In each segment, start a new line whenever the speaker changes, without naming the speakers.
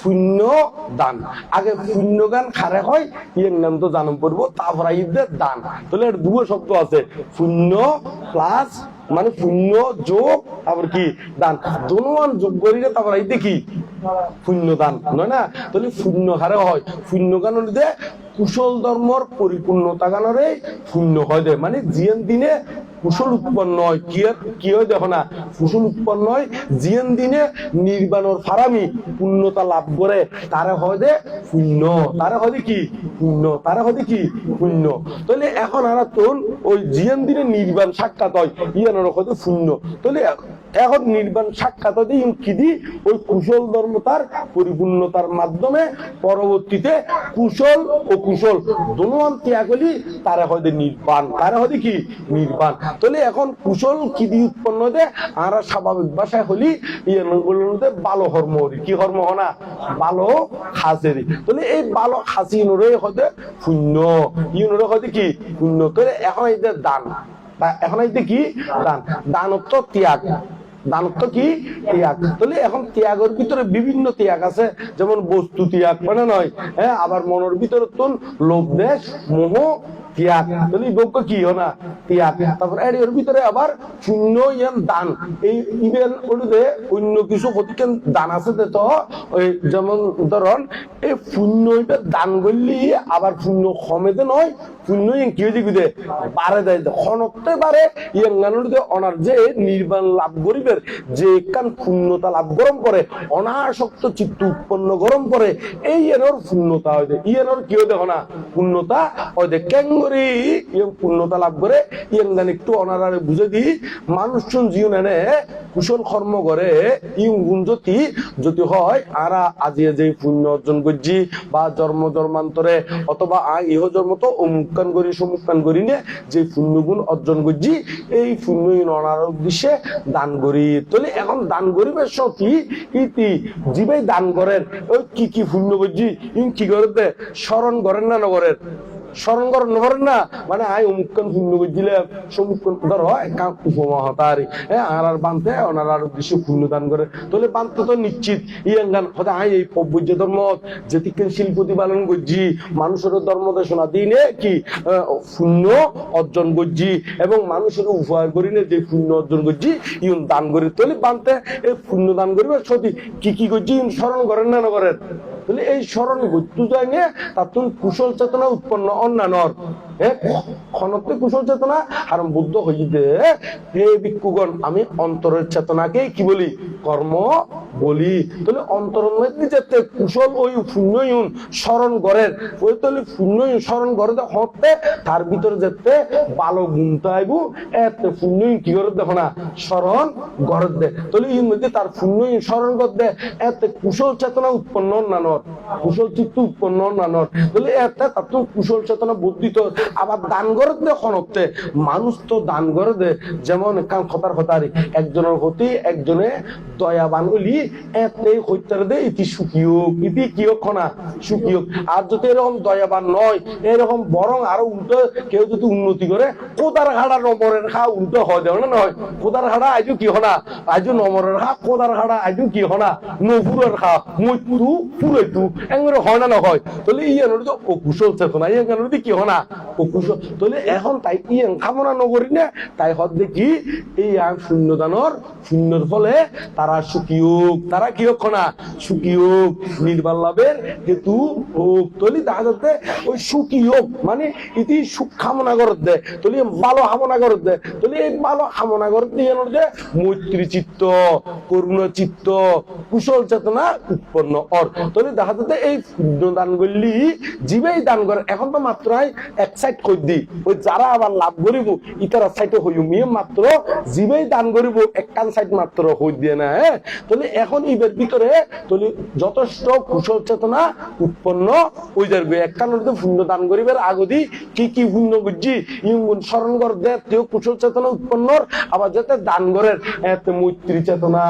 শূন্য দান। আগে শূন্য গান খারে হয়, ইয়ের নাম তো পড়ব, তারপর ঈদের দান। তাহলে এর শব্দ আছে। শূন্য প্লাস মানে শূন্য যোগ, তারপর কি? দান। দোনোয়ান যোগ করিলে তারপর এই দেখি শূন্য দান। নয় না? তাহলে শূন্য হারে হয়। শূন্য গান দে, কুশল ধর্মর পরিপূর্ণতা গানরে শূন্য হয় দে। মানে জিয়ান দিনে কুশল উৎপন্ন হয়। কি কি হয় দেখো না? কুশল উৎপন্ন হয় জিয়ান দিনে নির্বাণর ফারামি পূর্ণতা লাভ করে তারে হয় দে শূন্য তারে হয় কি? শূন্য তারে হয় কি? শূন্য তাহলে এখন আর তোন ওই জিয়ান দিনে নির্বাণ সাক্ষাৎ হয় ইয়ানোর হয়তো শূন্য তাহলে এখন নির্বাণ সাক্ষাৎ হতে কি দি ওই কুশল ধর্মতার পরিপূর্ণতার মাধ্যমে পরবর্তীতে কুশল ও কুশল দোনোয়ান ত্যাগলি তারা হয়তো নির্বাণ, তারা হয়তো কি? নির্বাণ। তাহলে এখন কুশল কি দিয়ে উৎপন্ন দে আর স্বাভাবিক ভাষায় হলি ইয়ে ভালো হর্ম হরি। কি হর্ম হনা? ভালো হাসেরি তাহলে এই ভালো হাসি নরে হয়তো শূন্য। ইউনরে হয়তো কি? শূন্য। তাহলে এখন এই যে দান এখন এই যে কি? দান। দানত্ব ত্যাগ। দানত্ব কি? ত্যাগ। তাহলে এখন ত্যাগের ভিতরে বিভিন্ন ত্যাগ আছে, যেমন বস্তু ত্যাগ মানে নয়? হ্যাঁ আবার মনের ভিতরে তো লোভ, দেশ, মোহ, ত্যাগ। তাহলে বক্য কি হনা ত্যাগ। তারপর এর ভিতরে আবার শূন্য ইয়ান দান। এই ইভেন ওটাতে অন্য কিছু প্রতিকেন দান আছে তো যেমন ধরন, এই শূন্য দান করলি আবার শূন্য কমেতে নয়, শূন্য ইয়ান কি হয়েছে বারে দেয় খনকতে ইয়ান অনার যে নির্বাণ লাভ করিবের যে কান শূন্যতা লাভ গরম করে, অনাসক্ত চিত্ত উৎপন্ন গরম করে, এই এনর শূন্যতা হয় ইয়েনর কি হয় দেখো না? পূর্ণতা হয় দে ক্যাঙ্গরি। ইয়ে পূর্ণতা লাভ করে ইয়েন গান একটু অনারারে বুঝে দি, মানুষজন জীবন এনে কুশল কর্ম করে ইউ গুণ যদি যদি হয় আরা আজিয়ে যে পুণ্য অর্জন করছি, বা জন্ম জন্মান্তরে, অথবা আ ইহ জন্ম তো অমুকান করি সমুকান করি নে, যে পুণ্য গুণ অর্জন করছি, এই পুণ্য অনার উদ্দেশ্যে দান করি। তাহলে এখন দান করিবে সতী ইতি জীবে দান করেন। ওই কি কি পুণ্য করছি কি করতে? স্মরণ করেন না নগরের স্মরণ করেন নগরেন না? মানে আই অমুকান পুণ্য করছিলাম সমুকান ধর কাম উপমা হতারি হ্যাঁ আর আর ওনার উদ্দেশ্যে দান করে। তাহলে তো নিশ্চিত ইয়াঙ্গান হতে আই এই পব্বজ্য ধর্ম করছি মানুষের ধর্ম দেশনা দিনে কি পুণ্য অর্জন করছি এবং মানুষের উপহার করি যে পুণ্য অর্জন করছি ইউন দান করি। তাহলে বানতে এই পুণ্য দান করিবে সতী কি কি করছি ইউন স্মরণ করেন না না করেন তাহলে এই স্মরণ গুত্তু নিয়ে তার কুশল চেতনা উৎপন্ন অন্যান্যর ক্ষণত্বে কুশল চেতনা আর বুদ্ধ হইতে, হে ভিক্ষুগণ, আমি অন্তরের চেতনাকে কি বলি? কর্ম বলি। তাহলে অন্তরের যেতে কুশল ওই শূন্যয়ুন স্মরণ করেন ওই তাহলে শূন্যয়ুন স্মরণ করে হতে, তার ভিতরে যেতে ভালো আইবু, এতে কি করে দেখো না? স্মরণ করে দে। তাহলে এর মধ্যে তার স্মরণ করে দে, এতে কুশল চেতনা উৎপন্ন নানর কুশল চিত্ত উৎপন্ন নানর তাহলে এতে তার কুশল চেতনা বুদ্ধিত আবার দান করে দে খনকতে মানুষ তো দান করে দে। যেমন কান খতার খতারি, একজনের হতে একজনে দয়াবান হলি এতে হইতার দে, ইতি সুখিয়োগ ইতি কিয় খনা সুখিয়োগ আর যদি এরকম দয়াবান নয়, এরকম বরং আরও উল্টো কেউ যদি উন্নতি করে কোদার ঘাড়া নমরের খা উল্টো হয়, দেও না নয় কোদার ঘাড়া আজও কি হনা? আজও নমরের খা কোদার ঘাড়া আজও কি হনা? নপুরের খা মৈতু পুরেতু, এঙ্গরে হয় না নহয়? তাহলে ইয়ানোর তো অকুশল চেতনা ইয়ানোর কি হনা? তাহলে এখন তাই ইয়াং কামনা নগরী না তাই হদ দেখি এই আং শূন্যদানর শূন্যর ফলে তারা সুখিয়োগ তারা কি হোক না? সুখিয়োগ নির্বাল লাভের হেতু হোক। তলি দেখা যাচ্ছে ওই সুখিয়োগ মানে ইতি সুখ কামনা করত। দে তলি ভালো কামনা করত। দে তলি এই ভালো কামনা করত দিয়ে যে? মৈত্রী চিত্ত, করুণ চিত্ত, কুশল চেতনা উৎপন্ন অর। তলি দেখা যাচ্ছে এই দান করলি, জীবেই দান করে। এখন তো মাত্র এক সাইড কই দি। ওই যারা আবার লাভ করিব, ইতার সাইডে হইম মাত্র জীবেই দান করিব। একখান সাইড মাত্র হই দিয়ে না হ্যাঁ? তাহলে এখন ইবের ভিতরে তাহলে যথেষ্ট কুশল চেতনা উৎপন্ন হয়ে যাবে। একখান মধ্যে পুণ্য দান করিবার আগদি কি কি পুণ্য বুঝছি? ইঙ্গুন স্মরণ কর দে, তেও কুশল চেতনা উৎপন্ন আবার যাতে দান এতে মৈত্রী চেতনা,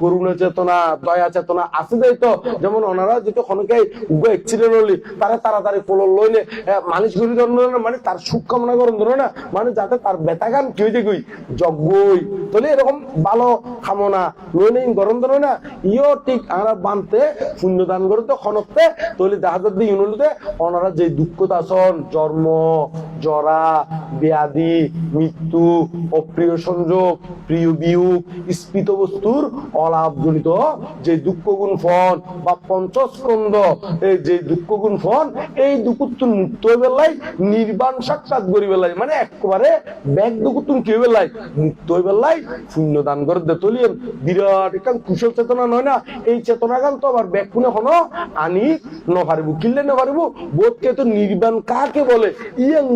করুণা চেতনা, দয়া চেতনা আছে দেয় তো। যেমন ওনারা যেটা খনকে উগো এক্সিডেন্ট হলি, তারা তাড়াতাড়ি পোলর লইলে মালিশ করি ধরনের মানে তার সুখ কামনা করেন ধরো না মানে যাতে তার বেতাগান কি হইতে গই যজ্ঞই তাহলে এরকম ভালো কামনা লইলে গরম ধরো না ইও ঠিক আমরা বানতে পুণ্য দান করতে, খনকতে তাহলে দেখা যাচ্ছে ইউনিতে ওনারা যে দুঃখতা আসন জন্ম, জরা, ব্যাধি, মৃত্যু অপ্রিয় সংযোগ প্রিয় বিয়োগ, স্ফীত বস্তুর অলাভজনিত যে দুঃখ গুণ ফল বা পঞ্চস্কন্দ এই যে দুঃখ গুণ ফল, এই দুঃখতুন মুক্ত বেলাই নির্বাণ সাক্ষাৎ করি বেলাই মানে একেবারে ব্যাগ দুঃখতুন কি হয়ে বেলাই মুক্ত বেলাই শূন্য দান করে দে তলিয়েন বিরাট একটা কুশল চেতনা নয় না? এই চেতনা গান তো আবার আনি নপারিব কিনলে নপারিব বোধকে তো নির্বাণ কাকে বলে?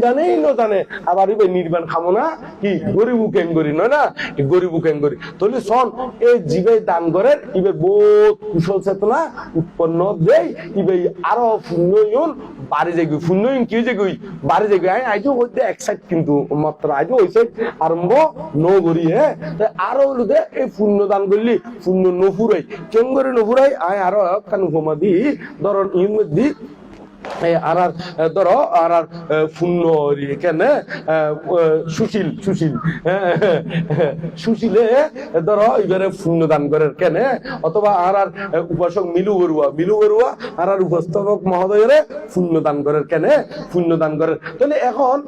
গানেই ন জানে, আবার ইবে নির্বাণ খামো না? কি, গরিবু কেঙ্গরি নয় না? গরিবু কেঙ্গরি। তাহলে শোন এই জীবে দান করে ইবে বোধ কুশল চেতনা উৎপন্ন দেই ইবে আরও বাড়ি যাই ফুন্নয়ন কি যে গই বাড়ি যাই আই আইজো হইতে এক সাইড কিন্তু মাত্র, আইজো ওই সাইড আরম্ভ ন গরি হ্যাঁ তাই আরও হলো দে এই ফুন্ন দান করলি, পুণ্য নফুরাই কেঙ্গরি নফুরাই আই আরও কানু ফমা দি ধরন দি আর ধরো আর আর এখানে সুশীল সুশীল সুশীলে ধরো এবারে দান করে কেন, অথবা আর আর উপাসক মিলু মিলু আর আর উপস্থাপক দান কেন দান তাহলে এখন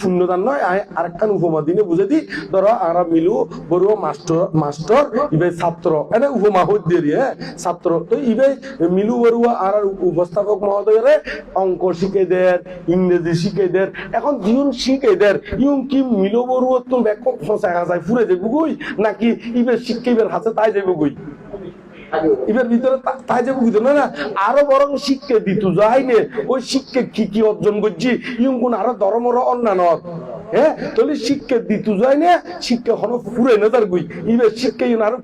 শূন্য দান নয় আরেকটা উপমা দিনে বুঝে দি, ধরো আর মিলু বড়ুয়া মাস্টার মাস্টার ইবে ছাত্র, এনে উপমা হইতে হ্যাঁ ছাত্র, তো ইবে মিলু বড়ুয়া আর আর উপস্থাপক মহোদয়রে অঙ্ক শিখে দেন ইংরেজি শিখে দেন এখন জীবন শিখে দেন ইউন কি মিলো তুমি তো ব্যাপক ফসায় হাসায় ফুরে যাব গই নাকি ইবের শিক্ষা ইবের হাতে তাই যাব গই এবার ভিতরে তাই যে বুঝতো না আরও বরং শিক্ষা দিত যাই নে ওই শিক্ষা কি কি অর্জন করছি কোন আরও হ্যাঁ শিক্ষা আরও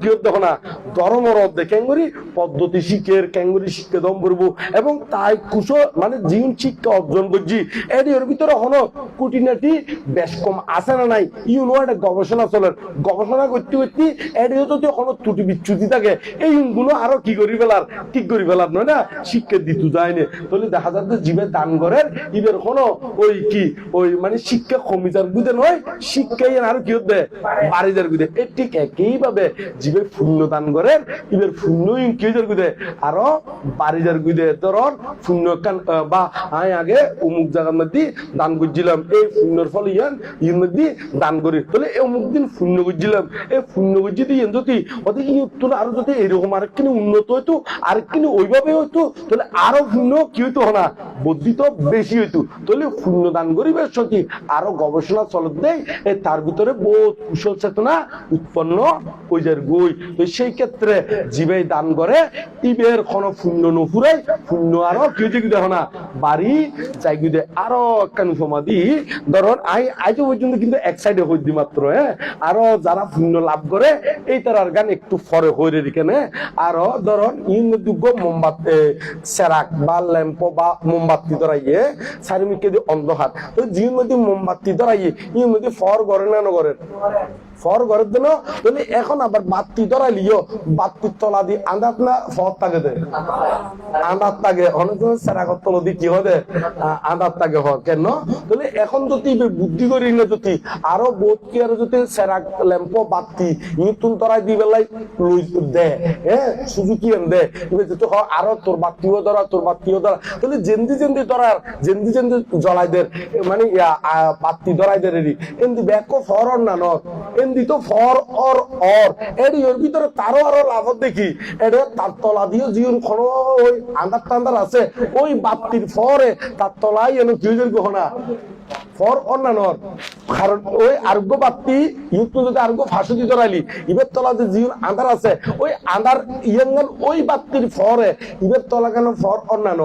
দম তাই কুশ মানে শিক্ষা এটি বেশ কম আছে নাই গবেষণা চলে। গবেষণা করতে করতে এটিও যদি হনো ত্রুটি বিচ্যুতি থাকে। এই গুলো আরও কি করি ফেলার, ঠিক করি ফেলার নয় না? শিক্ষা দিত যায় না তাহলে দেখা যাচ্ছে জীবে দান করেন, ইবের কোনো ওই কি, ওই মানে শিক্ষা কমিটার গুদে নয় শিক্ষা ইয়ে আরও কি হতে বাড়িদের গুদে এই ঠিক একইভাবে জীবে শূন্য দান করেন, ইবের শূন্য ইনকিউজার গুদে আরও বাড়িদের গুদে ধরন শূন্য কান বা আয় আগে অমুক জায়গার মধ্যে দান করছিলাম, এই শূন্যর ফলে ইয়ান ইয়ের মধ্যে দান করি। তাহলে অমুক দিন শূন্য করছিলাম, এই শূন্য করছি দিয়ে যদি ওদের ই তোর আরও যদি এরকম আরেকখানি উন্নত হইতো, আরেকখানি ওইভাবে হইতো, তাহলে আরও শূন্য কি হইতো না? বুদ্ধি তো বেশি হইতো। তাহলে শূন্য দান করিবার সত্যি আরও গবেষণা চলত দেয় তার ভিতরে বহুত কুশল চেতনা উৎপন্ন হয়ে যায় গই। তো সেই ক্ষেত্রে জীবে দান করে, ইবের কোনো শূন্য নফুরাই শূন্য আরও কি হইতে কি না? বাড়ি যাই গিয়ে আরও একখান দি ধরুন, আই, আজও পর্যন্ত কিন্তু এক সাইডে হইদি মাত্র হ্যাঁ? আরও যারা শূন্য লাভ করে, এই তার গান একটু ফরে হইরে দিকেনে আরও ধরো ইন দুগ্গ মোমবাতি সেরাক বা ল্যাম্প বা মোমবাতি ধরাইয়ে চারিমিকে অন্ধকার। তো জিন মধ্যে মোমবাতি ধরাইয়ে ইন মধ্যে ফর করে না নগরের? ফর জন্য তুমি এখন আবার ধরাই লিও তলা আন্দাত না ফর তাকে দে। আন্দাত তাকে অনেক কি হবে আন্দাত তাকে হয় কেন? তুমি এখন যদি বুদ্ধি করি না যদি আরও বোধ কি যদি ল্যাম্প তরাই দি হ্যাঁ এন দে? আরও তোর ধরা তোর ধরা তাহলে জেন্দি জেন্দি ধরার জেন্দি জেন্দি জ্বলাই দের মানে ইয়া, আহ, বাতি ধরাই দের এন্দি ব্যাকো ফর না এন্দি তো ফর অর অর এডি ওর ভিতরে তারও আরও লাভ দেখি তার তলা দিয়ে খন ওই আন্দার টান্দার আছে। ওই ফরে তার কি হয়ে গহনা ফর কারণ ওই আরোগ্য যদি আরোগ্য ফাঁসি দিতে রাইলি ইবের তলা যে আন্ধার আছে, ওই আন্ধার ইয়ঙ্গন ওই বাতির ফরে ইবের তলা কেন ফর অন্যান্য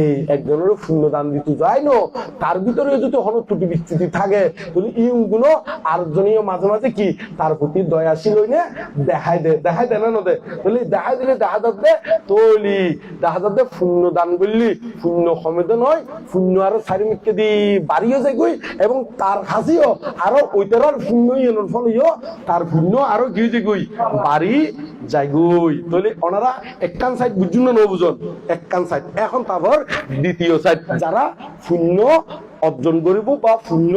এই একজনের শূন্য দান দিতে যায় না। তার ভিতরে যদি হন ত্রুটি বিচ্যুতি থাকে, তাহলে ইউংগুলো আরেকজনীয় মাঝে মাঝে কি তার প্রতি দয়াশীল হইনে দেখাই দে দেখাই দে না নদে তাহলে দেখাই দিলে দেখা যাচ্ছে তলি। দেখা যাচ্ছে শূন্য দান করলি শূন্য সমেত নয়, শূন্য আরও চারি মিটকে দি, বাড়িয়ে যায় গই এবং তার হাসিও আরও ওইটার শূন্য ইয়ের ফলে তার শূন্য আরও কি হয়েছে গই বাড়ি যাই গই তাহলে ওনারা একখান সাইড বুঝুন না বুঝুন সাইড এখন তারপর দ্বিতীয় সাইড যারা শূন্য অর্জন করিব বা শূন্য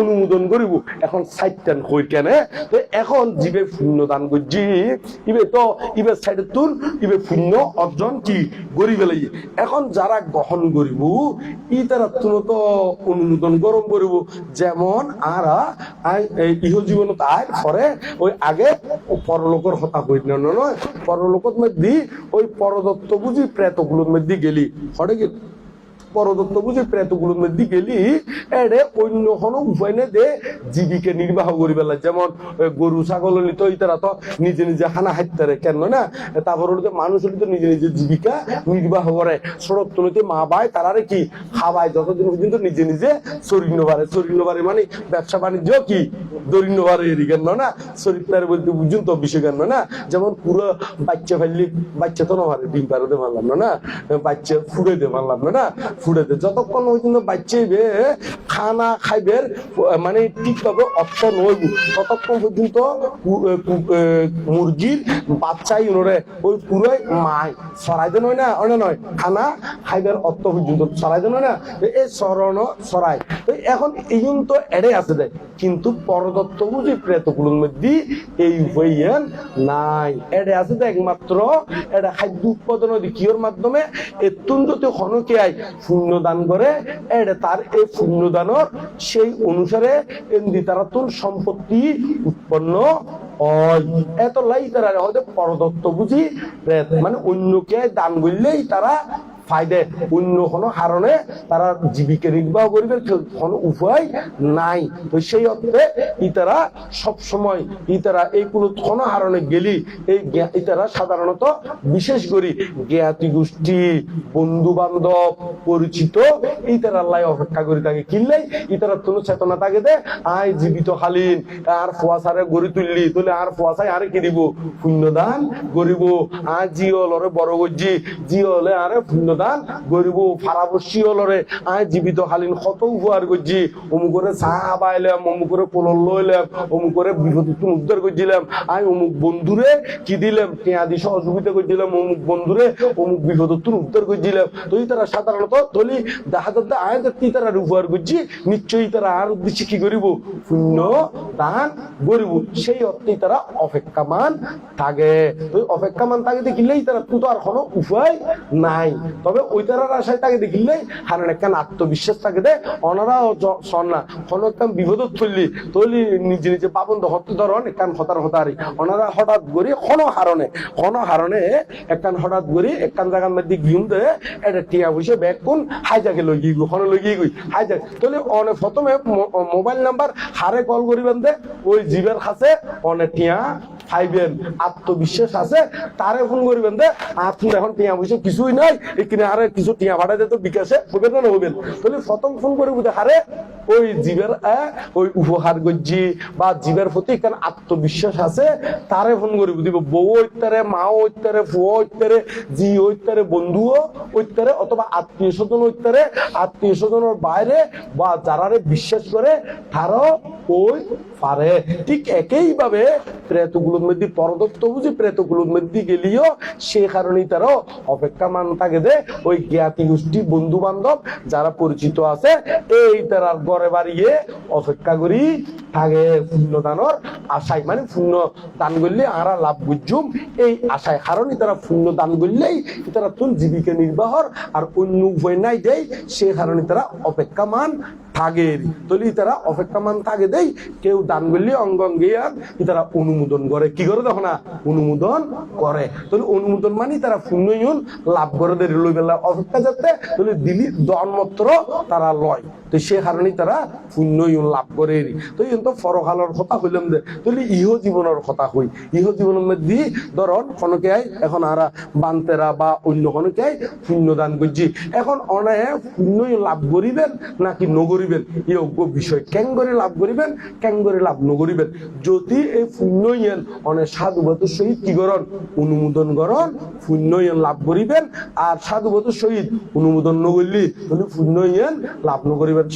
অনুমোদন করিব। এখন সাইডটান হই কেনে, তো এখন জিবে শূন্য দান করছি ইবে তো, ইবে সাইডে তুল ইবে শূন্য অর্জন কি করি ফেলাই এখন যারা গ্রহণ করিব ই তারা তুলো তো অনুমোদন গরম করিব যেমন আরা ইহ জীবনত আয় পরে ওই আগে পরলোকের হতা হই না নয় পরলোকত মধ্যে ওই পরদত্ত বুঝি প্রেতগুলোর মধ্যে গেলি। হরে গেলি পরদত্ত বুঝে গেলি অন্য উপায় দে জীবিকা নির্বাহ করি পেলা যেমন গরু, ছাগল ইতারা তো নিজে নিজে হানা হাইতারে কেন না? তারপর মানুষ তো নিজে নিজে জীবিকা নির্বাহ করে। সড়ক তুলিতে মা বাই কি? যতদিন পর্যন্ত নিজে নিজে শরীর শরীর মানে ব্যবসা বাণিজ্য কি? দরিদ্র বাড়ে এরি কেন না? শরীর বলতে বুঝুন তো বিষয়, কেন না? যেমন পুরো বাচ্চা ফেললি, বাচ্চা তো না পারে ডিম পারতে পারলাম না না? বাচ্চা ফুড়ে দে পারলাম না? না ফুড়ে দে। যতক্ষণ পর্যন্ত বাচ্চা বে খানা খাইবে মানে ঠিকভাবে অর্থ নইব ততক্ষণ পর্যন্ত মুরগির বাচ্চাই ওনরে ওই পুরোই মাই। সরাইতে নয় না অনে নয়। খানা খাইবার অর্থ পর্যন্ত সরাইতে নয় না। এই সরণ সরাই। তো এখন এই তো এড়ে আছে দেয় কিন্তু পরদত্ত বুঝি প্রেতগুলোর মধ্যে এই উপায়ান নাই। এড়ে আছে তো একমাত্র। এটা খাদ্য উৎপাদন কিয়র মাধ্যমে? এতুন যদি হনকে শূন্য দান করে এটা তার এই পুণ্য দানর সেই অনুসারে এমনি তারা সম্পত্তি উৎপন্ন হয়। এত লাই তারা হয়তো পরদত্ত বুঝি মানে অন্যকে দান করলেই তারা ফায়দে অন্য কোনো কারণে তারা জীবিকা নির্বাহ করিবে কোনো উপায় নাই। তো সেই অর্থে ইতারা সব সময় ইতারা এই কোনো কোনো কারণে গেলি, এই ইতারা সাধারণত বিশেষ করে জ্ঞাতি গোষ্ঠী বন্ধু বান্ধব পরিচিত, ইতারা আল্লাহ অপেক্ষা করে থাকে। কিনলেই ইতারা কোনো চেতনা থাকে দে আয় জীবিত হালিন আর ফুয়াশারে গড়ি তুললি তুলে আর ফুয়াশায় আরে কি দিব? পুণ্যদান গরিব আর জিওলরে বড় গজ্জি জিওলে আরে পুণ্যদান গরিব ফারাবসি হলরে, আয় জীবিত হালিন কত উপহার গজ্জি অমুকরে চাহ বাইলাম অমুকরে পোলল লইলাম, অমুকরে বিপদ উদ্ধার করছিলাম। আয় অমুক বন্ধুরে কি দিলাম পেঁয়াদি সহযোগিতা করছিলাম। অমুক বন্ধুরে অমুক বিপদ উদ্ধার করছিলাম। তো তারা সাধারণত তলি দেখা যাচ্ছে আয় দেখতে তারা উপহার করছি, নিশ্চয়ই তারা আর উদ্দেশ্যে কি করিব? পুণ্য দান গরিব, সেই অর্থেই তারা অপেক্ষামান থাকে। ওই অপেক্ষামান থাকে দেখিলেই তারা তো আর কোনো উপায় নাই। তবে ওই তারার আশায় তাকে দেখিলেই হারেন একখান আত্মবিশ্বাস থাকে দে অনারাও সন না। কোনো একখান বিপদত তুললি তৈলি নিজে নিজে পাবন হতে ধরন একখান হতার হতারি। ওনারা হঠাৎ করি কোনো হারণে কোনো হারণে একখান হঠাৎ করি একখান জায়গার মধ্যে গিউম দে, এটা টিয়া বসে ব্যাগ কোন হাইজাকে লই গিয়ে কোনো লই গিয়ে গই হাইজাক তাহলে অনেক প্রথমে মোবাইল নাম্বার, হারে কল করিবেন দে, ওই জীবের কাছে অনেক টিয়া খাইবেন আত্মবিশ্বাস আছে, তারে ফোন করিবেন দে। আপনি এখন টিয়া বসে কিছুই নাই আরে কিছু টিয়া ভাড়া বিকাশে না তাহলে ফোন করিব দে হারে ওই জীবের ওই উপহার গজ্জি বা জীবের প্রতি এখানে আত্মবিশ্বাস আছে? তারে ফোন করিব দিব বউ ঐত্যারে, মা ঐত্যারে, ফুয়া ঐত্যারে, জি ঐত্যারে, বন্ধুও ঐত্যারে অথবা আত্মীয় স্বজন ঐত্যারে, আত্মীয় স্বজনের বাইরে বা যারারে বিশ্বাস করে, তারও ওই পারে। ঠিক একইভাবে প্রেতগুলোর মধ্যে পরদত্ত বুঝি প্রেতগুলোর মধ্যে গেলিও সে কারণেই তারাও অপেক্ষা মান থাকে দে ওই জ্ঞাতি গোষ্ঠী বন্ধু বান্ধব যারা পরিচিত আছে, এই তারার ঘরে বাড়িয়ে অপেক্ষা করি, থাকে পূর্ণ দানর আশায় মানে পূর্ণ দান করলে আরা লাভ বুঝুম। এই আশায় কারণ তারা পূর্ণ দান করলেই তারা তুন জীবিকা নির্বাহর আর অন্য উপায় নাই দেয় সে কারণে তারা অপেক্ষামান থাকে তলি তারা অপেক্ষামান থাকে দেই, কেউ দান করলে অঙ্গ তারা অনুমোদন করে। কি করে দেখো না? অনুমোদন করে। তাহলে অনুমোদন মানে তারা পুণ্যয়ন লাভ করে দেয় লই বেলা অপেক্ষা যাতে তাহলে দিলি দনমাত্র তারা লয়। তো সে কারণেই তারা পুণ্যয়ন লাভ করে তো এই তো ফরকালের কথা হইলাম দে তাহলে ইহ জীবনের কথা হই। ইহ জীবনের মধ্যে ধরন কোনকে এখন আরা বান্তেরা বা অন্য কোনকে পুণ্য দান করছি। এখন অনায় পুণ্যই লাভ করিবেন, নাকি নগরিবেন এই অজ্ঞ বিষয় কেন করে লাভ করিবেন? কেন করে লাভ নগরিবেন যদি এই পুণ্যইয়েন অনেক সাধুবাদের সহিত কি করন? অনুমোদন করন পুণ্যইয়েন লাভ করিবেন আর সাধুবাদের সহিত অনুমোদন নগরলি তাহলে পুণ্যইয়েন লাভ নগরিবেন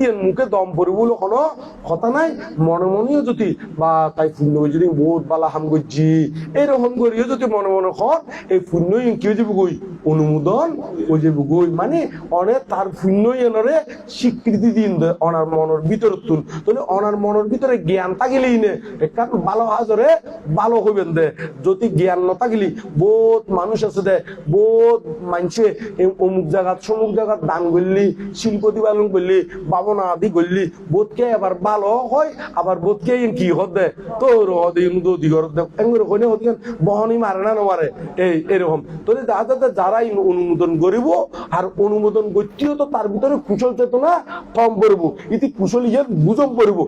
ইয়েন মুখে দম পড়িব বলে কোনো কথা নাই। মনে মনেও যদি, বা তাই পুণ্য যদি বহুত বালা হাম করছি, এরকম করিও যদি মনে মনে হন, এই পুণ্য কি হয়ে যাবে অনুমোদন হয়ে যাবে মানে অনেক তার পুণ্য এনরে স্বীকৃতি দিন দে অনার মনের ভিতর তুন তাহলে অনার মনের ভিতরে জ্ঞান থাকিলেই নে। একটা ভালো হাজরে ভালো হইবেন দে। যদি জ্ঞান ন থাকিলি বহুত মানুষ আছে দে। বহুত মানুষে অমুক জায়গা সমুক জায়গা দান করলি, শিল্প প্রতিপালন করলি বাবনা আদি করলি, বোধকে আবার ভালো আবার বোধকে কি দে? দে। মারে না, নমারে। এই, এরকম। তোরে দেখা যাতে যারা অনুমোদন করিব, আর অনুমোদন করতেও তো তার ভিতরে কুশল চেতনা কম করব, ইতি কুশল ইয়ে বুঝম করব।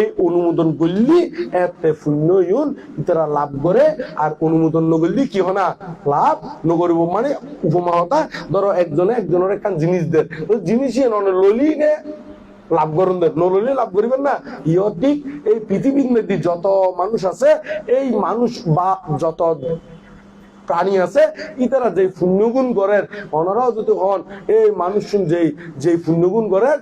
এই অনুমোদন করলি, এতে শূন্য ইউন, ইতারা লাভ করে, আর অনুমোদন নগরলি কি হনা? লাভ নগরিব মানে উপমা হতা, ধরো একজনে একজনের একটা জিনিস দেয় জিনিসই ননে ললি নে লাভ করুন নললে লাভ করিবেন না। ইয় ঠিক এই পৃথিবীর মধ্যে যত মানুষ আছে, এই মানুষ বা যত প্রাণী আছে, ইতারা যে পুণ্যগুণ করেন ওনারাও যদি হন, এই মানুষ যেই যে পুণ্যগুণ করেন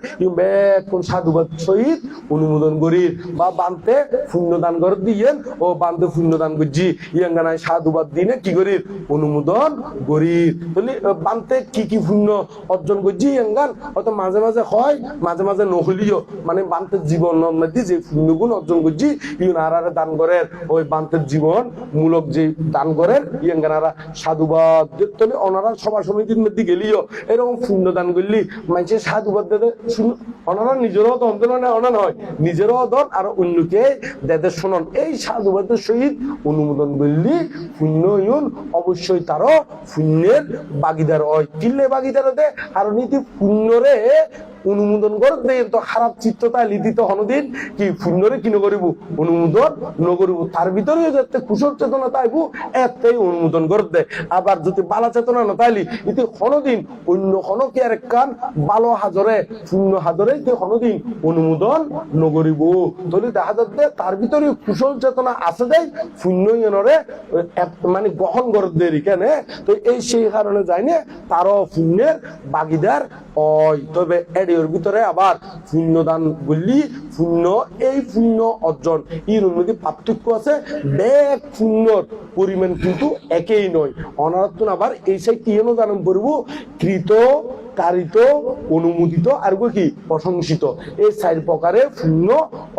কোন সাধুবাদ সহিত অনুমোদন করি বা বানতে পুণ্যদান করে দিয়েন, ও বানতে পুণ্যদান করছি, ইয়াঙ্গানায় সাধুবাদ দিনে কি করি অনুমোদন করি তাহলে বানতে কি কি পুণ্য অর্জন করছি, ইয়াঙ্গান? হয়তো মাঝে মাঝে হয়, মাঝে মাঝে নহলিও। মানে বান্তের জীবন মধ্যে যে পুণ্যগুণ অর্জন করছি ইউন আর দান করেন ওই বান্তের জীবন মূলক যে দান করেন ইয়াঙ্গানারা সাধুবাদ। তাহলে ওনারা সভা সমিতির মধ্যে গেলিও এরকম পুণ্য দান করলি মানুষের সাধুবাদ শুন- ওনারা নিজেরও দন দিল না ওনা নয়, নিজেরও দন আর অন্যকে দেদের শোনন। এই সাধুবাদের সহিত অনুমোদন করলি পুণ্য অবশ্যই তারও পুণ্যের বাগিদার হয়। কিল্লে বাগিদার দে আর নীতি পুণ্যরে অনুমোদন করে দে তো খারাপ চিত্ততা লিখিত হনদিন, কি পুণ্যরে কি নকরিব অনুমোদন নকরিব তার ভিতরে যাতে কুশল চেতনা তাইবু, এতেই অনুমোদন করে দে। আবার যদি বালা চেতনা না তাইলি ইতি হনদিন অন্য হনকে আর কান ভালো হাজরে, শূন্য হাজরে তে হনদিন অনুমোদন নকরিব তাহলে দেখা যাচ্ছে তার ভিতরে কুশল চেতনা আছে দেয় শূন্য এনরে মানে গ্রহণ করে দেরি কেন। তো এই সেই কারণে যায়নি তারও পুণ্যের বাগিদার হয় তবে এডিওর ভিতরে আবার পুণ্য দান বললি পুণ্য এই পুণ্য অর্জন। এর উন্নতি পার্থক্য আছে ব্যাগ পুণ্যর পরিমাণ কিন্তু একই নয়। অনারত্ন আবার এই সাইড কিনো দানম করব কৃত কারিত, অনুমোদিত, আর কি? প্রশংসিত। এই চার প্রকারে পুণ্য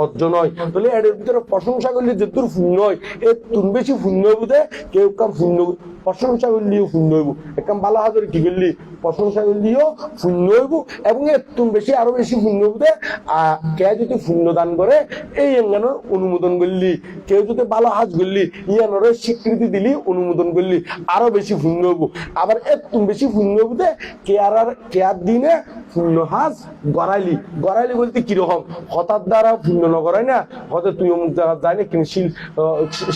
অর্জন হয়। তাহলে এর ভিতরে প্রশংসা করলে যেতুর পুণ্য হয় এর তুন বেশি পুণ্য বুঝে কেউ কাম পুণ্য প্রশংসা করলেও পুণ্য হইব। একদম ভালো হাজার কি করলি? প্রশংসা করলেও পুণ্য হইব, এবং এর বেশি, আরও বেশি পুণ্য বুঝে কে যদি পুণ্য দান করে, এই এঙ্গানোর অনুমোদন করলি। কেউ যদি ভালো হাজ করলি, ইয়ানোর স্বীকৃতি দিলি, অনুমোদন করলি, আরও বেশি পুণ্য হইব। আবার এর বেশি পুণ্য বুঝে কে আর আর কেয়ার দিনে পুণ্য হাজ গড়াইলি। গড়াইলি বলতে কীরকম? দ্বারা পুণ্য নগরাই না তুই অমুক জায়গা না কিন্তু শিল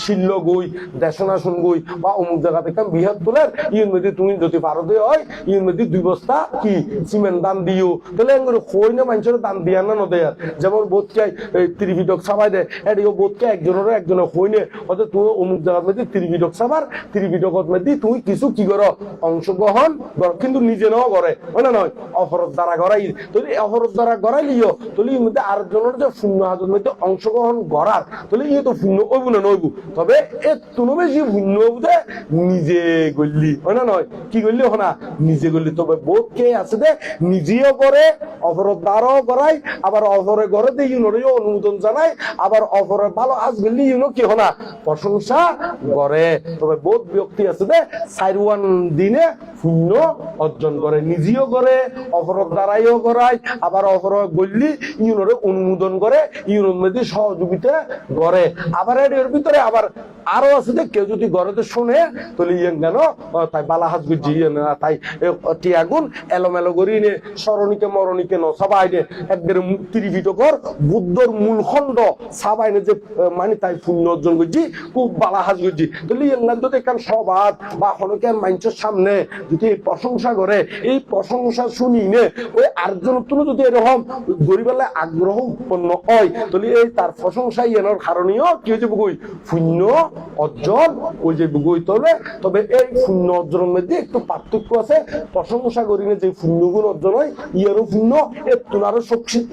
শিল্য গই দেশনাশন গই, বা অমুক জায়গা থেকে বিহার তোলার মধ্যে তুমি যদি ভারতে হয় মধ্যে দুই বস্তা কি, সিমেন্ট দান দিও। তাহলে এঙ্গুলো কই না মানুষের দিয়া না নদে যেমন বোধকে ত্রিভিডক সাবাই দেয় এটিও বোধকে একজনের একজনের হইনে হয়তো তুই অমুক জায়গার মধ্যে ত্রিভিডক সাবার ত্রিভিডকত মধ্যে তুই কিছু কি করো? অংশগ্রহণ কিন্তু নিজে নাও করে। না নয় অপরত দ্বারা গড়াই দ্বারা গড়াই লিও তাহলে এর মধ্যে আরেকজনের যে শূন্য মধ্যে অংশগ্রহণ তাহলে ইয়ে তো শূন্য ওইব না, নইব। তবে বেশি শূন্য নিজে গল্লি হয় না নয়? কি নিজে তবে বোধ কে আছে দে নিজেও করে অপরত দ্বারাও করাই আবার অপরে ঘরে দিয়ে ইউনোরও অনুমোদন জানাই, আবার অপরে ভালো আজ গল্লি ইউনো কি হনা প্রশংসা করে তবে বোধ ব্যক্তি আছে দে সাইরওয়ান দিনে শূন্য অর্জন করে, নিজেও করে অপরত দ্বারাইও করায়, আবার অপর গল্লি ইউনোরে অনুমোদন করে, ইউনোর মধ্যে সহযোগিতা করে। আবার এর ভিতরে আবার আরও আছে যে কেউ যদি ঘরেতে শুনে, তাহলে ইয়ে কেন? তাই বালাহাত গুজি তাই টিয়াগুন এলোমেলো করি নে, স্মরণীকে মরণীকে ন, সবাই নে, একবারে ত্রিভিত কর, বুদ্ধর মূল খণ্ড, সবাই নে যে মানে তাই পুণ্য অর্জন করছি, খুব বালাহাজ করছি তাহলে ইয়ে তো দেখান সবাদ বা হনকের মানুষের সামনে যদি প্রশংসা করে, এই প্রশংসা শুনি নে। ওই আরেকজন তুমি যদি এরকম গরিবেলা আগ্রহ উৎপন্ন হয়, তাহলে এই তার প্রশংসা এনার কারণেও কি হয়েছে বুকুই? শূন্য অর্জন ওই যে বুকুই তবে তবে এই শূন্য অর্জনের মধ্যে একটু পার্থক্য আছে। প্রশংসা করি যে শূন্য গুণ অর্জন হয়, ইয়ারও শূন্য এর তুন আরও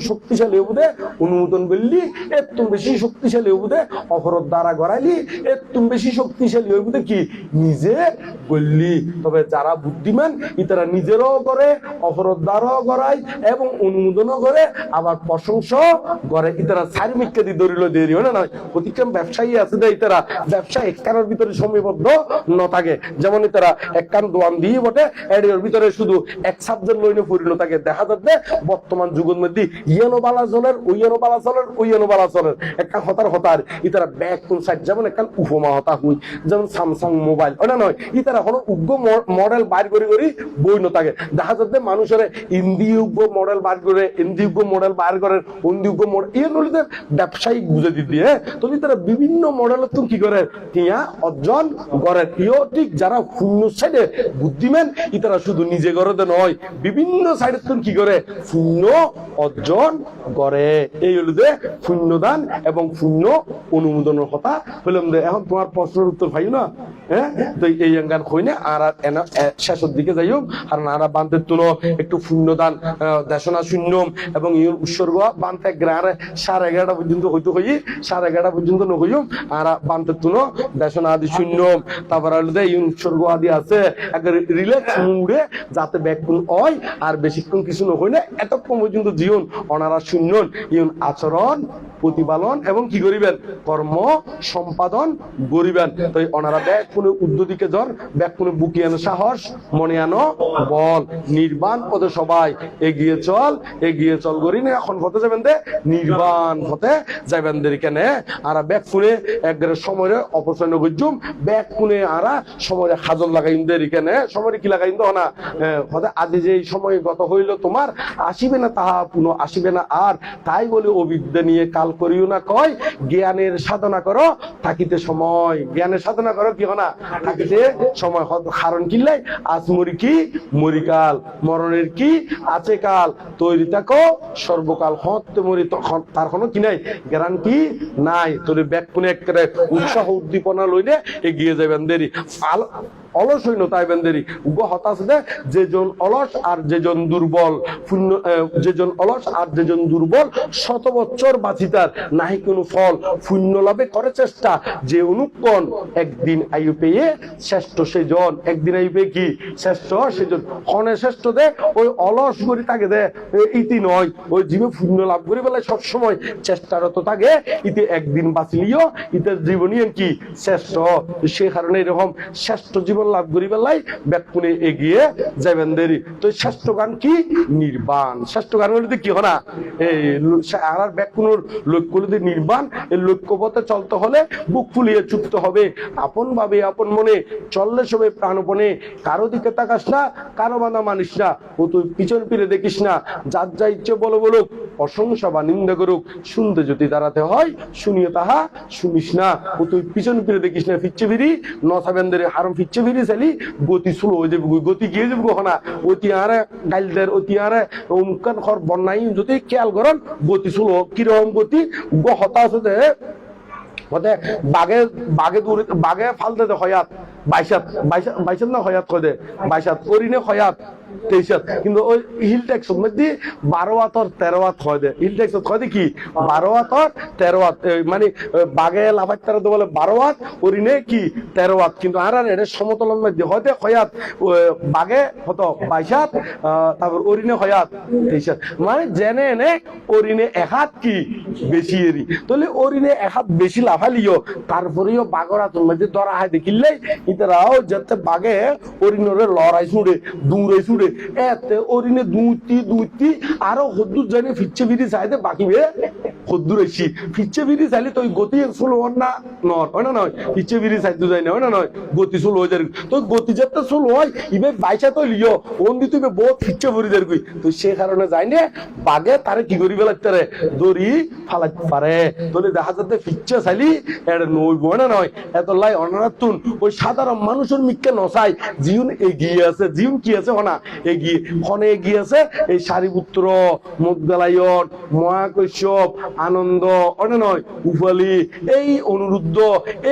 শক্তিশালী হবুদে অনুমোদন করলি এর তুন বেশি শক্তিশালী হবুদে অপরাধ দ্বারা গড়াইলি এর তুন বেশি শক্তিশালী হইবুদে কি? নিজে বললি তবে যারা বুদ্ধিমান ইতারা নিজেরও করে গড়ায় এবং অনুমোদনও করে আবার প্রশংসা করে ইতারা দেরি হয় না ব্যবসায়ী আছে যে ইতারা, ব্যবসা একখানের ভিতরে সময়বদ্ধ ন থাকে। যেমন ইতারা একখান দোয়ান দিয়ে বটে এর ভিতরে শুধু এক সাবজেক্ট লইনে পরিণত থাকে দেখা যাচ্ছে বর্তমান যুগের মধ্যে ইয়েনো বালা চলের ওইয়েনো বালা চলের ওইয়েনো বালা চলের একটা হতার হতার, ইতারা ব্যাগ, কোন সাইড, যেমন একটা উপমা হতা হুই, যেমন স্যামসাং মোবাইল ওটা নয় ইতারা কোনো উগ্র মডেল বাইর করি করি বই ন থাকে। দেখা যাচ্ছে মানুষের ইন্দি উগ্র মডেল বার করে ইন্দি উগ্র মডেল বার করে অন্দি উগ্র মডেল ইয়ে নলিতে ব্যবসায়িক বুঝে দিতে হ্যাঁ? তো তারা বিভিন্ন মডেলের তো কি করে? টিয়া অর্জন করে। ইও ঠিক যারা শূন্য সাইডে বুদ্ধিমান ইতারা শুধু নিজে করে নয়, বিভিন্ন সাইডে তো কি করে? শূন্য অর্জন করে। এই হলো যে শূন্যদান এবং শূন্য অনুমোদনের কথা বললাম যে, এখন তোমার প্রশ্নের উত্তর পাই না হ্যাঁ? তো এই গান কই না আর এনা- শেষের দিকে যাইও আর নারা বান্ধের তুলো, একটু শূন্যদান দেশনা শূন্য এবং ইউর উৎসর্গ বান্ধে গ্রারে সাড়ে এগারোটা পর্যন্ত হইতে হই, সাড়ে এগারোটা পর্যন্ত নহইম আর বান্ধের তুলো, দেশনা আদি শূন্য তারপর যে ইউন উৎসর্গ আদি আছে, একেবারে রিল্যাক্স মুডে যাতে ব্যাকুল হয়, আর বেশিক্ষণ কিছু নহই না, এতক্ষণ পর্যন্ত জীবন অনারা শূন্য ইউন আচরণ, প্রতিপালন এবং কি করিবেন? কর্ম, সম্পাদন করিবেন তো এই অনারা ব্যাগ কোনো উদ্যোদিকে জ্বর ব্যাগ কোনো বুকি আনো সাহস, মনে আনো বল। নির্বাণ পথে সবাই এগিয়ে চল এগিয়ে চল করি না, এখন পথে যাবেন দে, নির্বাণ পথে যাবেন দের কেনে। আর ব্যাগ ফুনে একবারে সময় অপচয় নগজুম ব্যাগ ফুনে আরা সময় হাজল লাগাইন দের কেনে। সময় কি লাগাইম তো না? হতে আদি যে সময় গত হইল তোমার, আসিবে না তাহা পুনঃ আসিবে না আর। তাই বলে অবিদ্যা নিয়ে কাল করিও না কয়, জ্ঞানের সাধনা করো, থাকিতে সময়। জ্ঞানের সাধনা করো কি না থাকিতে সময়। কারণ কিল্লাই আজ মরি কি? মরিকাল মরণের কি আছে কাল? তৈরি থাকো, সর্বকাল হতে মরি তখন। তার কোনো কি নাই? গ্যারান্টি নাই। তোর ব্যাগ কোনো একেবারে উৎসাহ উদ্দীপনা লইলে এগিয়ে যাবেন দেরি। অলস হইন তাই বেন্দেরি উগ হতাশ দে যেজন অলস আর যেজন দুর্বল আহ, যেজন অলস আর যেজন দুর্বল শত বছর বাঁচিতার নাহি কোনো ফল। শূন্য লাভে করে চেষ্টা যে অনুক্ষণ একদিন আয়ু পেয়ে শ্রেষ্ঠ সেজন একদিন আয়ু পেয়ে কি? শ্রেষ্ঠ সেজন ক্ষণে শ্রেষ্ঠ দে ওই অলস করি তাকে দে ইতি নয়। ওই জীবে শূন্য লাভ করি বেলায় সবসময় চেষ্টারত থাকে ইতি একদিন বাঁচলিও ইতে জীবনী কি? শ্রেষ্ঠ। সে কারণে এরকম শ্রেষ্ঠ জীবন লাভ এগিয়ে দেরি। তো শ্রেষ্ঠ গান কি? নির্বাণ। শ্রেষ্ঠ গান বলতে কি হনা এই আর লক্ষ্য হলো নির্বাণ। এই চলতে হলে বুক ফুলিয়ে চুপতে হবে। আপন ভাবে, আপন মনে চললে সবে প্রাণপণে কারও দিকে তাকাস না, কারও বাঁধা মানিস না। ও তুই পিছন ফিরে দেখিস না। যার যা ইচ্ছে বলো বলুক প্রশংসা বা নিন্দা করুক, শুনতে যদি দাঁড়াতে হয় শুনিয়ে তাহা, শুনিস না। ও তুই পিছন ফিরে দেখিস না, ফিরছে ফিরি, নসাবেন্দের হারম ফিরছে ফিরি চালি গতি স্লো হয়ে যাবে, গতি গিয়ে যাবে কখনা? অতি আরে গাইলদের অতি আরে অমুকান খর বন্যাই যদি খেয়াল করেন, গতি স্লো কীরকম গতি? গ হতাশ হতে হতে বাগে বাগে দূরে ফালতে হয়াত। বাইশাত বাইশাত বাইশাত না হয়াত কয় দে বাইশাত ওরিনে হয়াত। কিন্তু মধ্যে হাত হয় হাত মানে হাত হাত হতো জেনে এনে ওরিনে এহাত কি বেশি এরি তাহলে ওরিনে এহাত বেশি লাফালিও তারপরেও বাগরা তোর মধ্যে ধরা হয় দেখিলেই ইতারাও যাতে বাগে ওরিনরে লড়াই ছুড়ে দূরে ছুড়ে এতে ওরিনে দুইটি দুইটি, আরও হদ্দুর জানি ফিরছে ফিরি চাইতে বাকি বে। হদ্দুর এসি ফিরছে ফিরি চাইলে তো গতি স্লো হন না নর হয় না নয়? ফিরছে ফিরি চাইতে যাই না। হয় না নয়? গতি স্লো হয়ে যায়। তো গতি যাতে স্লো হয়, ইবে বাইসা তো লিও। ওন দি তুমি বহুত ফিরছে ভরি যায় কই তো সে কারণে যাই নে, বাগে তারে কি করিবে লাগতে রে? দড়ি ফালাইতে পারে। তোলে দেখা যাতে ফিরছে চাইলি এটা নইব। না নয়? এত লাই অনারাতুন ওই সাধারণ মানুষের মিককে নসাই জীবন এগিয়ে আছে। জীবন কি আছে? হনা এগিয়ে ক্ষণে এগিয়ে আছে এই সারিপুত্র আনন্দ নয় উপালি এই অনুরুদ্ধ,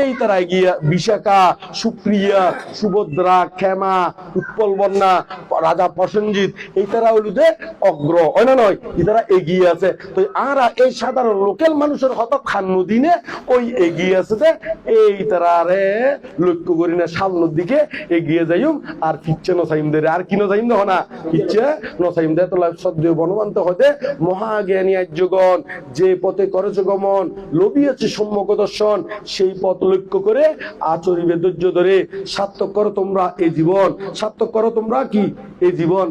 এই তারা এগিয়ে, বিশাখা, সুপ্রিয়া, সুভদ্রা, ক্ষেমা, উৎপল বন্যা, রাজা প্রসেনজিৎ, এই তারা হলুদে অগ্র অনে নয় এতারা এগিয়ে আছে। তো আরা এই সাধারণ লোকাল মানুষের হত খান্ন দিনে ওই এগিয়ে আছে যে এই তারা রে লক্ষ্য করি না, সামনের দিকে এগিয়ে যাইম আর কিচ্ছে নসাইম দে আর কি নসাইম দেহ না কিচ্ছে নসাইম বনবান্ত হতে মহাজ্ঞানী আর্যগণ যে পথে করেছে গমন লোভিয়াছে সম্যক দর্শন, সেই পথ লক্ষ্য করে আচরিবে ধৈর্য ধরে। সার্থক করো তোমরা এই জীবন। সার্থক করো তোমরা কি? এই জীবন।